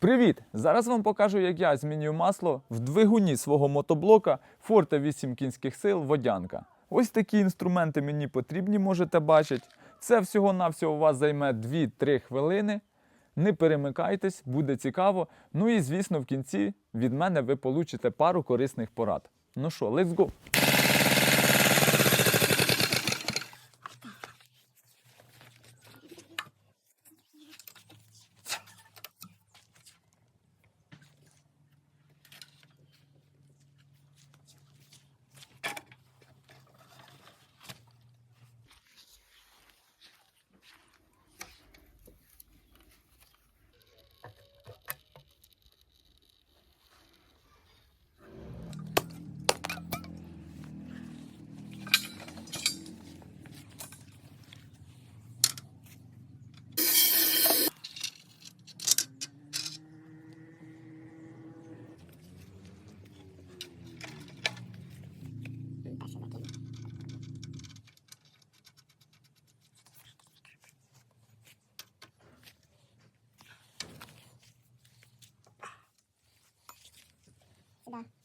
Привіт! Зараз вам покажу, як я змінюю масло в двигуні свого мотоблока Forte 8 кінських сил Водянка. Ось такі інструменти мені потрібні, можете бачити. Це всього-навсього у вас займе 2-3 хвилини. Не перемикайтесь, буде цікаво. Ну і звісно, в кінці від мене ви получите пару корисних порад. Ну що, let's go! 합시다.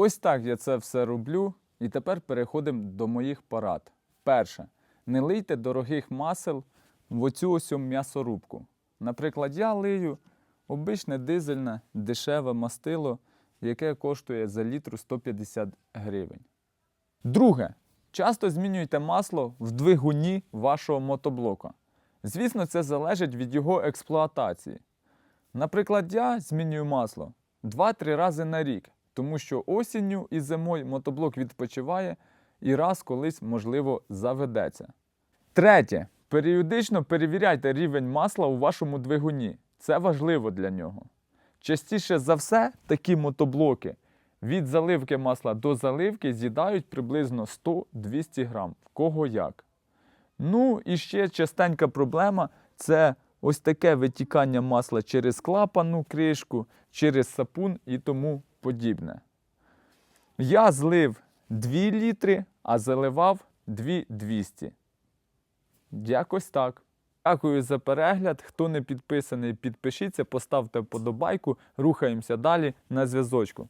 Ось так я це все роблю. І тепер переходимо до моїх порад. Перше, не лийте дорогих масел в оцю ось м'ясорубку. Наприклад, я лию обичне дизельне дешеве мастило, яке коштує за літру 150 гривень. Друге, часто змінюйте масло в двигуні вашого мотоблока. Звісно, це залежить від його експлуатації. Наприклад, я змінюю масло 2-3 рази на рік, тому що осінню і зимою мотоблок відпочиває і раз колись, можливо, заведеться. Третє. Періодично перевіряйте рівень масла у вашому двигуні. Це важливо для нього. Частіше за все, такі мотоблоки від заливки масла до заливки з'їдають приблизно 100-200 грам. В кого як. Ну і ще частенька проблема це ось таке витікання масла через клапану кришку, через сапун і тому подібне. Я злив 2 літри, а заливав 2200. Якось так. Дякую за перегляд. Хто не підписаний, підпишіться, поставте вподобайку. Рухаємося далі на зв'язочку.